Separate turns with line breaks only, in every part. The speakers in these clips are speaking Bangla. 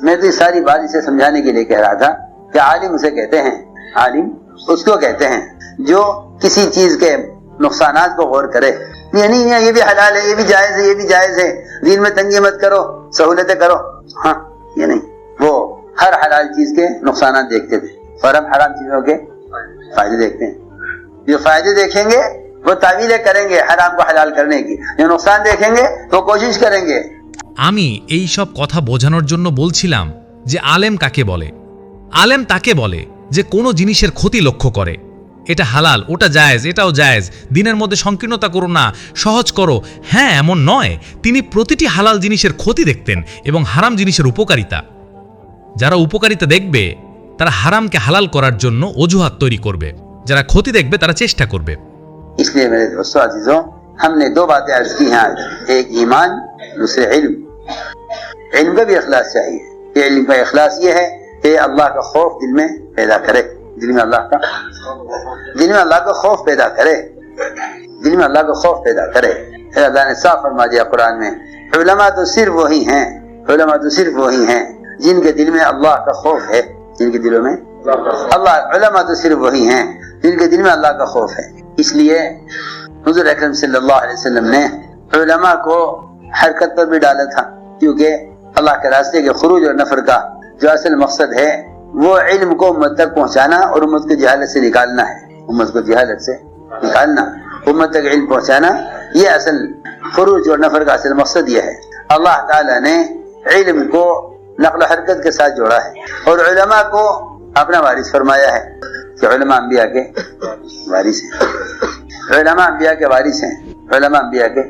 میں تو اس ساری بات اسے سمجھانے کے لیے کہہ رہا تھا کہ عالم اسے کہتے ہیں، عالم اس کو کہتے ہیں جو کسی چیز کے نقصانات کو غور کرے۔ یعنی یہ بھی حلال ہے، یہ بھی جائز ہے، یہ بھی جائز ہے۔ دین میں تنگی مت کرو، سہولتیں کرو۔ ہاں یہ نہیں۔ وہ ہر حلال چیز کے نقصانات دیکھتے تھے۔ اور ہم حرام چیزوں کے فائدے دیکھتے ہیں۔ جو فائدے دیکھیں گے، وہ تعویلیں کریں گے حرام کو حلال کرنے کی۔ جو نقصان دیکھیں گے تو کوشش کریں گے۔
আমি এই সব কথা বোঝানোর জন্য বলছিলাম যে আলেম কাকে বলে আলেম তাকে বলে যে কোনো জিনিসের ক্ষতি লক্ষ্য করে এটা হালাল ওটা জায়েজ এটাও জায়েজ দিনের মধ্যে সংকীর্ণতা করো না সহজ করো হ্যাঁ এমন নয় তিনি প্রতিটি হালাল জিনিসের ক্ষতি দেখতেন এবং হারাম জিনিসের উপকারিতা যারা উপকারিতা দেখবে তারা হারামকে হালাল করার জন্য অজুহাত তৈরি করবে যারা ক্ষতি দেখবে তারা চেষ্টা করবে
इसलिए मेरे दोस्तों अजीजों हमने दो बातें अर्ज की हैं आज एक ईमान दूसरे इल्म علم کا بھی اخلاص چاہیے۔ کہ علم کا اخلاص یہ ہے کہ اللہ کا خوف دل میں پیدا کرے۔ دل میں اللہ کا دل میں اللہ کا خوف پیدا کرے۔ دل میں اللہ کا خوف پیدا کرے۔ اللہ نے صاف فرما دیا قرآن میں۔ علماء تو صرف وہی ہیں۔ علماء تو صرف وہی ہیں۔ جن کے دل میں اللہ کا خوف ہے۔ جن کے دلوں میں اللہ، علماء تو صرف وہی ہیں۔ جن کے دل میں اللہ کا خوف ہے۔ اس لیے حضور اکرم صلی اللہ علیہ وسلم نے علماء کو حرکت پر بھی ڈالا تھا۔ کیونکہ اللہ کے راستے کے خروج اور نفر کا جو اصل مقصد ہے، وہ علم کو امت تک پہنچانا اور امت کو جہالت سے نکالنا ہے۔ امت کو جہالت سے نکالنا، امت تک علم پہنچانا، یہ اصل خروج اور نفر کا اصل مقصد یہ ہے۔ اللہ تعالیٰ نے علم کو نقل و حرکت کے ساتھ جوڑا ہے اور علماء کو اپنا وارث فرمایا ہے۔ کہ علماء انبیاء کے وارث ہیں۔ علماء انبیاء کے وارث ہیں۔ علماء انبیاء کے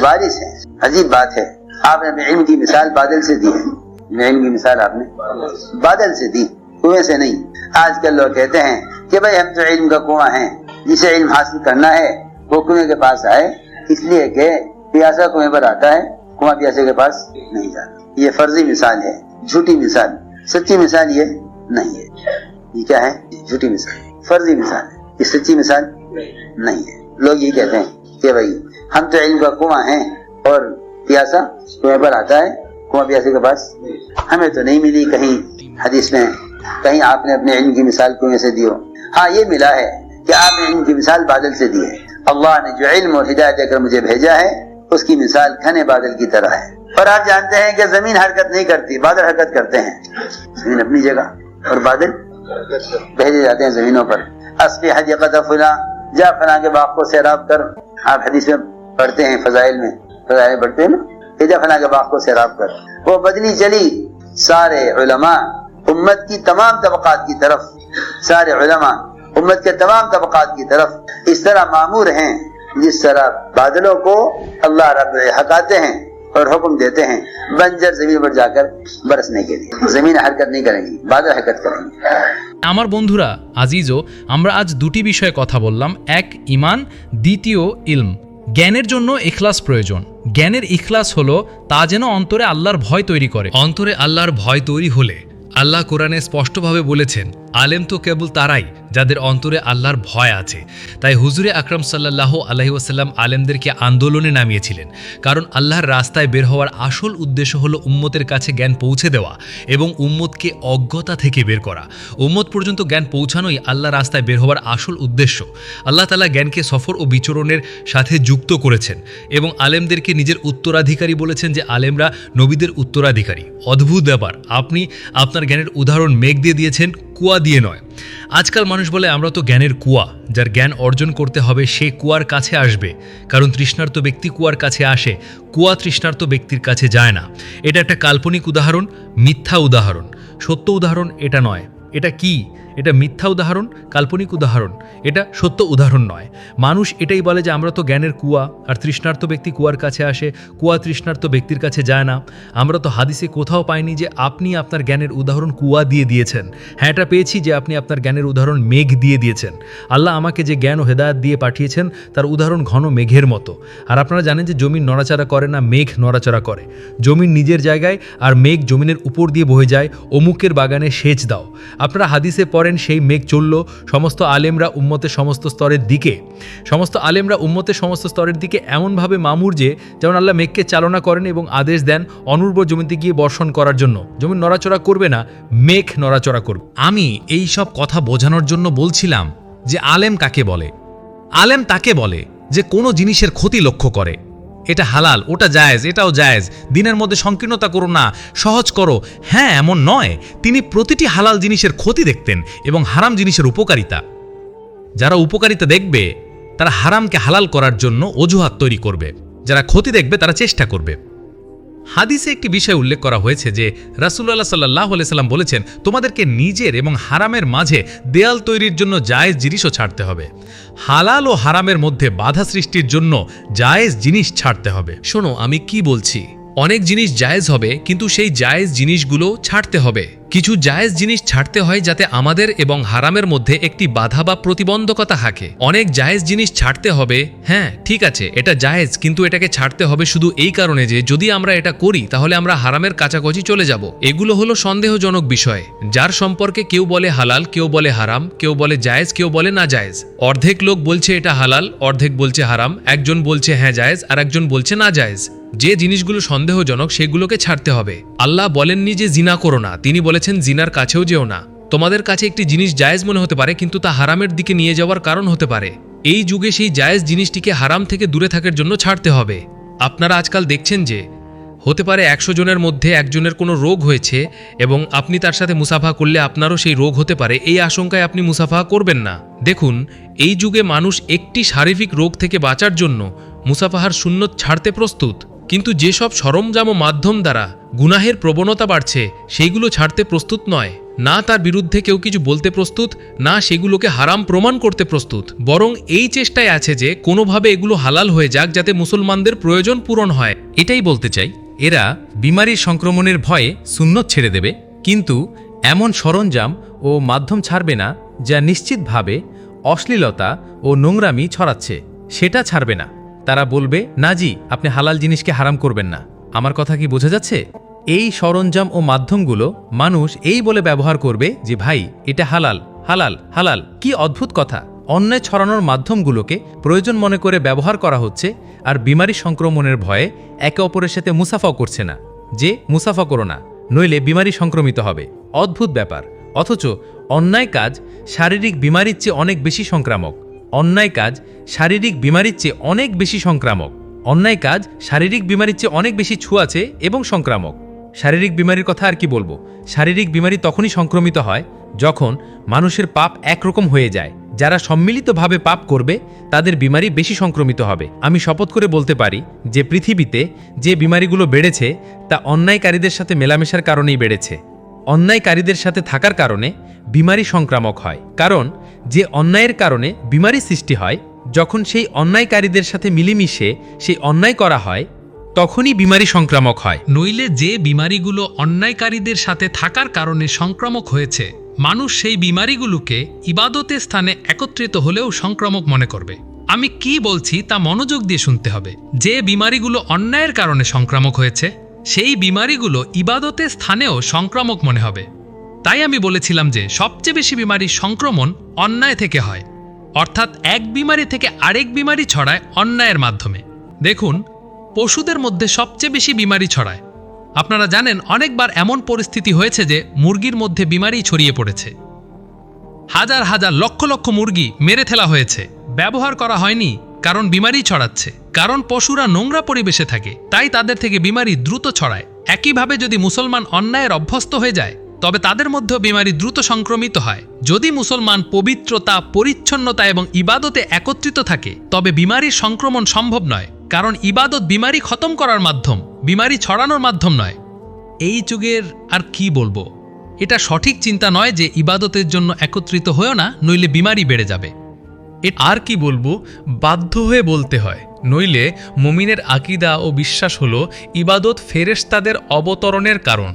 وارث ہیں۔ عجیب بات ہے۔ آپ نے نعیم کی مثال بادل سے دی ہے۔ نعیم کی مثال آپ نے بادل سے دی، کنویں سے نہیں۔ آج کل لوگ کہتے ہیں کہ بھائی ہم تو علم کا کنواں ہیں، جسے علم حاصل کرنا ہے، وہ کنویں کے پاس آئے۔ اس لیے کہ پیاسا کنویں پر آتا ہے، کنواں پیاسے کے پاس نہیں جاتا۔ یہ فرضی مثال ہے، جھوٹی مثال۔ سچی مثال یہ نہیں ہے۔ یہ کیا ہے؟ جھوٹی مثال۔ فرضی مثال ہے۔ یہ سچی مثال نہیں ہے۔ لوگ یہ کہتے ہیں کہ بھائی ہم تو علم کا کنواں ہیں اور پیاسا سہیل پر آتا ہے کنواں پیاسی کے پاس؟ ہمیں تو نہیں ملی کہیں حدیث میں۔ کہیں آپ نے اپنے علم کی مثال کنویں سے دی ہو ہاں یہ ملا ہے کہ آپ نے علم کی مثال بادل سے دی ہے۔ اللہ نے جو علم اور ہدایت دے کر مجھے بھیجا ہے، اس کی مثال گھنے بادل کی طرح ہے۔ اور آپ جانتے ہیں کہ زمین حرکت نہیں کرتی، بادل حرکت کرتے ہیں۔ زمین اپنی جگہ اور بادل بھیجے جاتے ہیں زمینوں پر۔ اصلی حدیقت فلاں، جا فلاں کے باپ کو سیراب کر۔ آپ حدیث میں پڑھتے ہیں فضائل میں۔ فضائل پڑھتے ہیں نا؟ کہ جب فلاں کے باغ کو سیراب کر۔ وہ بدلی چلی سارے علماء، امت کی تمام طبقات کی طرف۔ سارے علماء، امت کے تمام طبقات کی طرف اس طرح معمور ہیں، جس طرح بادلوں کو اللہ رب ہکاتے ہیں اور حکم دیتے ہیں بنجر زمین پر جا کر برسنے کے لیے۔ زمین حرکت نہیں کریں گی، بادل حرکت کریں گی۔
আমার বন্ধুরা، আজিজও আমরা আজ দুটি বিষয়ে কথা বললাম। এক ইমান দ্বিতীয়، ইলম। জ্ঞানের জন্য এখলাস প্রয়োজন। জ্ঞানের ইখলাস হলো তা যেন অন্তরে আল্লাহর ভয় তৈরি করে। অন্তরে আল্লাহর ভয় তৈরি হলে আল্লাহ কোরআনে স্পষ্টভাবে বলেছেন আলেম তো কেবল তারাই, যাদের অন্তরে আল্লাহর ভয় আছে। তাই হুজুরে আকরাম সাল্লাহ আলহি ওসাল্লাম আলেমদেরকে আন্দোলনে নামিয়েছিলেন। কারণ আল্লাহর রাস্তায় বের হওয়ার আসল উদ্দেশ্য হলো উম্মতের কাছে জ্ঞান পৌঁছে দেওয়া এবং উম্মতকে অজ্ঞতা থেকে বের করা। উম্মত পর্যন্ত জ্ঞান পৌঁছানোই আল্লাহ রাস্তায় বের হওয়ার আসল উদ্দেশ্য। আল্লাহ তালা জ্ঞানকে সফর ও বিচরণের সাথে যুক্ত করেছেন এবং আলেমদেরকে নিজের উত্তরাধিকারী বলেছেন যে, আলেমরা নবীদের উত্তরাধিকারী। অদ্ভুত ব্যাপার। আপনি আপনার জ্ঞানের উদাহরণ মেঘ দিয়ে দিয়েছেন কুয়া দিয়ে নয়। আজকাল মানুষ বলে, আমরা তো জ্ঞানের কুয়া, যার জ্ঞান অর্জন করতে হবে সে কুয়ার কাছে আসবে। কারণ তৃষ্ণার্ত ব্যক্তি কুয়ার কাছে আসে, কুয়া তৃষ্ণার্ত ব্যক্তির কাছে যায় না। এটা একটা কাল্পনিক উদাহরণ, মিথ্যা উদাহরণ। সত্য উদাহরণ এটা নয়। এটা কি? এটা মিথ্যা উদাহরণ, কাল্পনিক উদাহরণ, এটা সত্য উদাহরণ নয়। মানুষ এটাই বলে যে আমরা তো জ্ঞানের কুয়া, আর তৃষ্ণার্ত ব্যক্তি কুয়ার কাছে আসে, কুয়া তৃষ্ণার্ত ব্যক্তির কাছে যায় না। আমরা তো হাদিসে কোথাও পাইনি যে আপনি আপনার জ্ঞানের উদাহরণ কুয়া দিয়ে দিয়েছেন। হ্যাঁ এটা পেয়েছি যে আপনি আপনার জ্ঞানের উদাহরণ মেঘ দিয়ে দিয়েছেন। আল্লাহ আমাকে যে জ্ঞান ও হেদায়ত দিয়ে পাঠিয়েছেন, তার উদাহরণ ঘন মেঘের মতো। আর আপনারা জানেন যে জমিন নড়াচড়া করে না, মেঘ নড়াচড়া করে। জমিন নিজের জায়গায়, আর মেঘ জমিনের উপর দিয়ে বয়ে যায়, অমুকের বাগানে সেচ দাও। আপনারা হাদিসে পড়েন
করেন, সেই মেঘ চলল সমস্ত আলেমরা উম্মতের সমস্ত স্তরের দিকে। সমস্ত আলেমরা উম্মতের সমস্ত স্তরের দিকে এমনভাবে মামুর যে, যেমন আল্লাহ মেঘকে চালনা করেন এবং আদেশ দেন অনুর্বর জমিতে গিয়ে বর্ষণ করার জন্য। জমি নড়াচড়া করবে না, মেঘ নড়াচড়া করবে।
আমি এই সব কথা বোঝানোর জন্য বলছিলাম যে আলেম কাকে বলে? আলেম তাকে বলে যে কোনো জিনিসের ক্ষতি লক্ষ্য করে। এটা হালাল, ওটা জায়েজ, এটাও জায়েজ। দিনের মধ্যে সংকীর্ণতা করো না, সহজ করো। হ্যাঁ এমন নয়। তিনি প্রতিটি হালাল জিনিসের ক্ষতি দেখতেন এবং হারাম জিনিসের উপকারিতা। যারা উপকারিতা দেখবে, তারা হারামকে হালাল করার জন্য অজুহাত তৈরি করবে। যারা ক্ষতি দেখবে, তারা চেষ্টা করবে। হাদিসে একটি বিষয় উল্লেখ করা হয়েছে যে রাসুল্লাহ সাল্লাহ সাল্লাম বলেছেন, তোমাদেরকে নিজের এবং হারামের মাঝে দেয়াল তৈরির জন্য জায়েজ জিনিসও ছাড়তে হবে। হালাল ও হারামের মধ্যে বাধা সৃষ্টির জন্য জায়েজ জিনিস ছাড়তে হবে। শোনো, আমি কি বলছি? অনেক জিনিস জায়েজ হবে, কিন্তু সেই জায়েজ জিনিসগুলো ছাড়তে হবে। কিছু জায়েজ জিনিস ছাড়তে হয় যাতে আমাদের এবং হারামের মধ্যে একটি বাধা বা প্রতিবন্ধকতা থাকে। অনেক জায়েজ জিনিস ছাড়তে হবে হ্যাঁ ঠিক আছে, এটা জায়েজ, কিন্তু এটাকে ছাড়তে হবে শুধু এই কারণে যে, যদি আমরা এটা করি, তাহলে আমরা হারামের কাছাকাছি চলে যাব। এগুলো হলো সন্দেহজনক বিষয়, যার সম্পর্কে কেউ বলে হালাল, কেউ বলে হারাম, কেউ বলে জায়েজ, কেউ বলে না জায়েজ। অর্ধেক লোক বলছে এটা হালাল, অর্ধেক বলছে হারাম, একজন বলছে হ্যাঁ জায়েজ, আর একজন বলছে না জায়েজ। যে জিনিসগুলো সন্দেহজনক, সেগুলোকে ছাড়তে হবে। আল্লাহ বলেননি যে জিনা করো না, তিনি বলেছেন, জিনার কাছেও যেও না। তোমাদের কাছে একটি জিনিস জায়েজ মনে হতে পারে, কিন্তু তা হারামের দিকে নিয়ে যাওয়ার কারণ হতে পারে। এই যুগে সেই জায়েজ জিনিসটিকে হারাম থেকে দূরে থাকার জন্য ছাড়তে হবে। আপনারা আজকাল দেখছেন যে, হতে পারে একশো জনের মধ্যে একজনের কোনো রোগ হয়েছে এবং আপনি তার সাথে মুসাফা করলে আপনারও সেই রোগ হতে পারে, এই আশঙ্কায় আপনি মুসাফা করবেন না। দেখুন, এই যুগে মানুষ একটি শারীরিক রোগ থেকে বাঁচার জন্য মুসাফাহার শূন্য ছাড়তে প্রস্তুত। কিন্তু যেসব সরঞ্জাম ও মাধ্যম দ্বারা গুনাহের প্রবণতা বাড়ছে, সেইগুলো ছাড়তে প্রস্তুত নয়। না তার বিরুদ্ধে কেউ কিছু বলতে প্রস্তুত, না সেগুলোকে হারাম প্রমাণ করতে প্রস্তুত। বরং এই চেষ্টায় আছে যে কোনোভাবে এগুলো হালাল হয়ে যাক যাতে মুসলমানদের প্রয়োজন পূরণ হয়। এটাই বলতে চাই, এরা বিমারির সংক্রমণের ভয়ে সুন্নত ছেড়ে দেবে। কিন্তু এমন সরঞ্জাম ও মাধ্যম ছাড়বে না, যা নিশ্চিতভাবে অশ্লীলতা ও নোংরামি ছড়াচ্ছে। সেটা ছাড়বে না। তারা বলবে, না জি, আপনি হালাল জিনিসকে হারাম করবেন না। আমার কথা কি বোঝা যাচ্ছে? এই সরঞ্জাম ও মাধ্যমগুলো মানুষ এই বলে ব্যবহার করবে যে, ভাই, এটা হালাল হালাল হালাল। কি অদ্ভুত কথা! অন্যায় ছড়ানোর মাধ্যমগুলোকে প্রয়োজন মনে করে ব্যবহার করা হচ্ছে আর বিমারি সংক্রমণের ভয়ে একে অপরের সাথে মুসাফা করছে না। যে, মুসাফা করো না, নইলে বিমারি সংক্রমিত হবে। অদ্ভুত ব্যাপার। অথচ অন্যায় কাজ শারীরিক বিমারির চেয়ে অনেক বেশি সংক্রামক। অন্যায় কাজ শারীরিক বিমারির চেয়ে অনেক বেশি সংক্রামক। অন্যায় কাজ শারীরিক বিমারির চেয়ে অনেক বেশি ছুঁয়াছে এবং সংক্রামক। শারীরিক বিমারির কথা আর কি বলব? শারীরিক বিমারি তখনই সংক্রমিত হয় যখন মানুষের পাপ একরকম হয়ে যায়। যারা সম্মিলিতভাবে পাপ করবে, তাদের বিমারি বেশি সংক্রমিত হবে। আমি শপথ করে বলতে পারি যে পৃথিবীতে যে বিমারিগুলো বেড়েছে, তা অন্যায়কারীদের সাথে মেলামেশার কারণেই বেড়েছে। অন্যায়কারীদের সাথে থাকার কারণে বিমারি সংক্রামক হয়। কারণ যে অন্যায়ের কারণে বিমারি সৃষ্টি হয়, যখন সেই অন্যায়কারীদের সাথে মিলেমিশে সেই অন্যায় করা হয়, তখনই বিমারি সংক্রামক হয়।
নইলে যে বিমারিগুলো অন্যায়কারীদের সাথে থাকার কারণে সংক্রামক হয়েছে, মানুষ সেই বিমারিগুলোকে ইবাদতের স্থানে একত্রিত হলেও সংক্রামক মনে করবে। আমি কি বলছি তা মনোযোগ দিয়ে শুনতে হবে। যে বিমারিগুলো অন্যায়ের কারণে সংক্রামক হয়েছে, সেই বিমারিগুলো ইবাদতের স্থানেও সংক্রামক মনে হবে। তাই আমি বলেছিলাম যে সবচেয়ে বেশি বিমারির সংক্রমণ অন্যায় থেকে হয়। অর্থাৎ এক বিমারি থেকে আরেক বিমারি ছড়ায় অন্যায়ের মাধ্যমে। দেখুন, পশুদের মধ্যে সবচেয়ে বেশি বিমারি ছড়ায়। আপনারা জানেন, অনেকবার এমন পরিস্থিতি হয়েছে যে মুরগির মধ্যে বিমারি ছড়িয়ে পড়েছে। হাজার হাজার লক্ষ লক্ষ মুরগি মেরে ফেলা হয়েছে। ব্যবহার করা হয়নি, কারণ বিমারি ছড়াচ্ছে। কারণ পশুরা নোংরা পরিবেশে থাকে, তাই তাদের থেকে বিমারি দ্রুত ছড়ায়। একইভাবে যদি মুসলমান অন্যায়ের অভ্যস্ত হয়ে যায় তবে তাদের মধ্যেও বিমারি দ্রুত সংক্রমিত হয়। যদি মুসলমান পবিত্রতা, পরিচ্ছন্নতা এবং ইবাদতে একত্রিত থাকে, তবে বিমারির সংক্রমণ সম্ভব নয়, কারণ ইবাদত বিমারি খতম করার মাধ্যম, বিমারি ছড়ানোর মাধ্যম নয়। এই যুগের আর কি বলব? এটা সঠিক চিন্তা নয় যে ইবাদতের জন্য একত্রিত হয়েও না, নইলে বিমারি বেড়ে যাবে।
এ আর কি বলব? বাধ্য হয়ে বলতে হয়, নইলে মুমিনের আকিদা ও বিশ্বাস হলো, ইবাদত ফেরেশতাদের অবতরণের কারণ।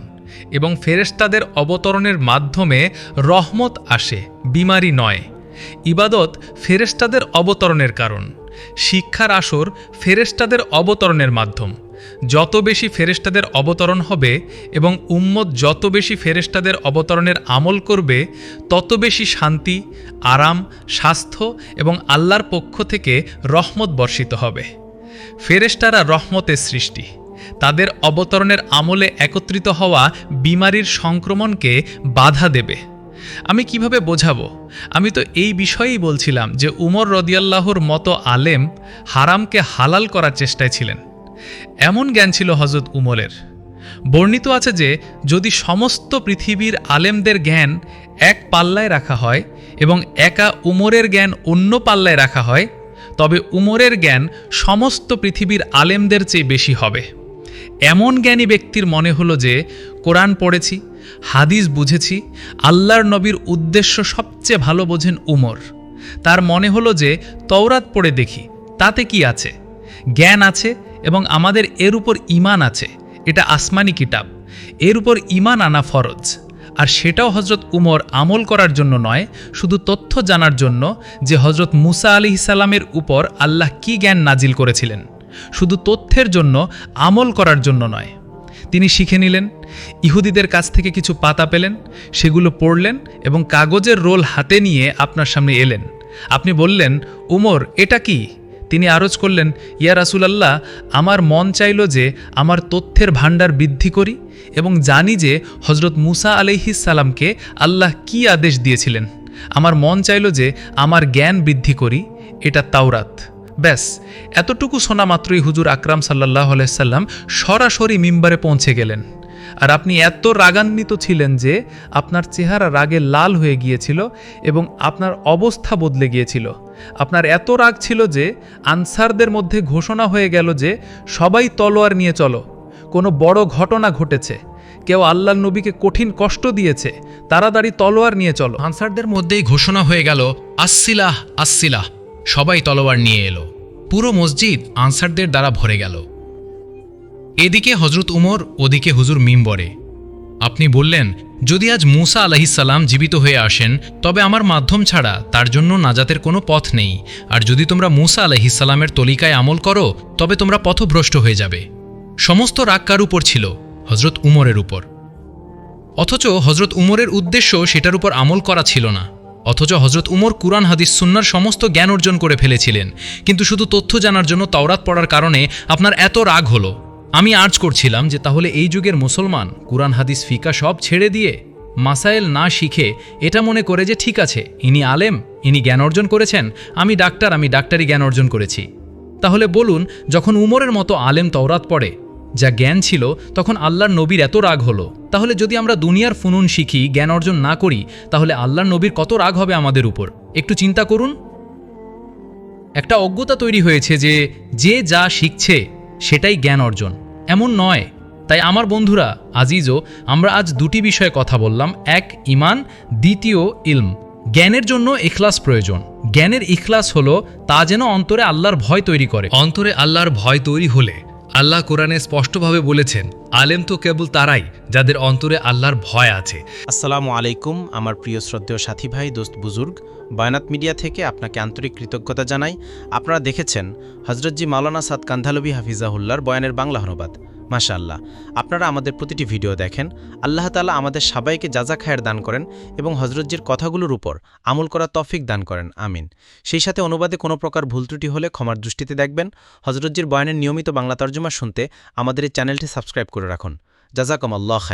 এবং ফেরেশতাদের অবতরণের মাধ্যমে রহমত আসে, বিমারি নয়। ইবাদত ফেরেশতাদের অবতরণের কারণ। শিক্ষার আসর ফেরেশতাদের অবতরণের মাধ্যম। যত বেশি ফেরেশতাদের অবতরণ হবে এবং উম্মত যত বেশি ফেরেশতাদের অবতরণের আমল করবে, তত বেশি শান্তি, আরাম, স্বাস্থ্য এবং আল্লাহর পক্ষ থেকে রহমত বর্ষিত হবে। ফেরেশতারা রহমতের সৃষ্টি। তাদের অবতরণের আমলে একত্রিত হওয়া বিমারির সংক্রমণকে বাধা দেবে। আমি কীভাবে বোঝাবো? আমি তো এই বিষয়েই বলছিলাম যে উমর রদিয়াল্লাহর মতো আলেম হারামকে হালাল করার চেষ্টায় ছিলেন। এমন জ্ঞান ছিল হজরত উমরের। বর্ণিত আছে যে যদি সমস্ত পৃথিবীর আলেমদের জ্ঞান এক পাল্লায় রাখা হয় এবং একা উমরের জ্ঞান অন্য পাল্লায় রাখা হয়, তবে উমরের জ্ঞান সমস্ত পৃথিবীর আলেমদের চেয়ে বেশি হবে। এমন জ্ঞানী ব্যক্তির মনে হলো যে কোরআন পড়েছি, হাদিস বুঝেছি, আল্লাহর নবীর উদ্দেশ্য সবচেয়ে ভালো বোঝেন উমর। তার মনে হলো যে তওরাত পড়ে দেখি, তাতে কি আছে? জ্ঞান আছে এবং আমাদের এর উপর ইমান আছে, এটা আসমানি কিতাব। এর উপর ইমান আনা ফরজ। আর সেটাও হজরত উমর আমল করার জন্য নয়, শুধু তথ্য জানার জন্য যে হজরত মুসা আলি সালামের উপর আল্লাহ কি জ্ঞান নাজিল করেছিলেন। শুধু তথ্যের জন্য, আমল করার জন্য নয়। তিনি শিখে নিলেন, ইহুদিদের কাছ থেকে কিছু পাতা পেলেন, সেগুলো পড়লেন এবং কাগজের রোল হাতে নিয়ে আপনার সামনে এলেন। আপনি বললেন, উমর, এটা কি? তিনি আরজ করলেন, ইয়া রাসুলাল্লাহ, আমার মন চাইল যে আমার তথ্যের ভাণ্ডার বৃদ্ধি করি এবং জানি যে হজরত মুসা আলাইহিসালামকে আল্লাহ কি আদেশ দিয়েছিলেন। আমার মন চাইল যে আমার জ্ঞান বৃদ্ধি করি, এটা তাওরাত। ব্যাস, এতটুকু শোনা মাত্রই হুজুর আকরাম সাল্লাহ আলাইসাল্লাম সরাসরি মিম্বারে পৌঁছে গেলেন। আর আপনি এত রাগান্বিত ছিলেন যে আপনার চেহারা রাগে লাল হয়ে গিয়েছিল এবং আপনার অবস্থা বদলে গিয়েছিল। আপনার এত রাগ ছিল যে আনসারদের মধ্যে ঘোষণা হয়ে গেল যে সবাই তলোয়ার নিয়ে চলো। কোনো বড় ঘটনা ঘটেছে। কেউ আল্লাহ নবীকে কঠিন কষ্ট দিয়েছে। তাড়াতাড়ি তলোয়ার নিয়ে চলো।
আনসারদের মধ্যেই ঘোষণা হয়ে গেল, আসিলাহ আসিলাহ। সবাই তলোয়ার নিয়ে এলো। পুরো মসজিদ আনসারদের দ্বারা ভরে গেল। এদিকে হজরত উমর, ওদিকে হুজুর মিম্বরে। আপনি বললেন, যদি আজ মুসা আলাহিসাল্লাম জীবিত হয়ে আসেন, তবে আমার মাধ্যম ছাড়া তার জন্য নাজাতের কোনো পথ নেই। আর যদি তোমরা মুসা আলাহিসাল্লামের তলিকায় আমল করো, তবে তোমরা পথভ্রষ্ট হয়ে যাবে। সমস্ত রাগ কার উপর ছিল? হজরত উমরের উপর। অথচ হজরত উমরের উদ্দেশ্য সেটার উপর আমল করা ছিল না। অথচ হজরত উমর কুরআন, হাদিস, সুন্নার সমস্ত জ্ঞান অর্জন করে ফেলেছিলেন। কিন্তু শুধু তথ্য জানার জন্য তাওরাত পড়ার কারণে আপনার এত রাগ হলো। আমি আর্জ করছিলাম যে তাহলে এই যুগের মুসলমান কুরআন, হাদিস, ফিকা সব ছেড়ে দিয়ে মাসাইল না শিখে এটা মনে করে যে ঠিক আছে, ইনি আলেম, ইনি জ্ঞান অর্জন করেছেন, আমি ডাক্তার, আমি ডাক্তারি জ্ঞান অর্জন করেছি। তাহলে বলুন, যখন উমরের মতো আলেম তওরাত পড়ে যা জ্ঞান ছিল, তখন আল্লাহর নবীর এত রাগ হলো। তাহলে যদি আমরা দুনিয়ার ফুনুন শিখি, জ্ঞান অর্জন না করি, তাহলে আল্লাহর নবীর কত রাগ হবে আমাদের উপর? একটু চিন্তা করুন। একটা অজ্ঞতা তৈরি হয়েছে যে যে যা শিখছে, সেটাই জ্ঞান অর্জন। এমন নয়। তাই আমার বন্ধুরা, আজিজও, আমরা আজ দুটি বিষয়ে কথা বললাম। এক, ইমান। দ্বিতীয়, ইলম। জ্ঞানের জন্য ইখলাস প্রয়োজন। জ্ঞানের ইখলাস হলো, তা যেন অন্তরে আল্লাহর ভয় তৈরি করে।
অন্তরে আল্লাহর ভয় তৈরি হলে আল্লাহ কোরআনে স্পষ্টভাবে বলেছেন, আলেম তো কেবল তারাই, যাদের অন্তরে আল্লাহর ভয় আছে।
আসসালামু আলাইকুম, আমার প্রিয় শ্রদ্ধেয় সাথী ভাই, দোস্ত বুজুর্গ। বায়নাত মিডিয়া থেকে আপনাকে আন্তরিক কৃতজ্ঞতা জানাই। আপনারা দেখেছেন হজরতজি মাওলানা সাদ কান্ধালবি হাফিজাহুল্লার বয়ানের বাংলা অনুবাদ। মাশাআল্লাহ। আপনারা আমাদের প্রতিটি ভিডিও দেখেন, আল্লাহ তালা আমাদের সবাইকে যাজা খায়ের দান করেন এবং হজরতজির কথাগুলোর উপর আমল করা তফিক দান করেন, আমিন। সেই সাথে অনুবাদে কোনো প্রকার ভুল ত্রুটি হলে ক্ষমার দৃষ্টিতে দেখবেন হজরতজির বয়ানের নিয়মিত বাংলা তর্জমা শুনতে আমাদের এই চ্যানেলটি সাবস্ক্রাইব করে রাখুন। জাজাকম আল্লাহ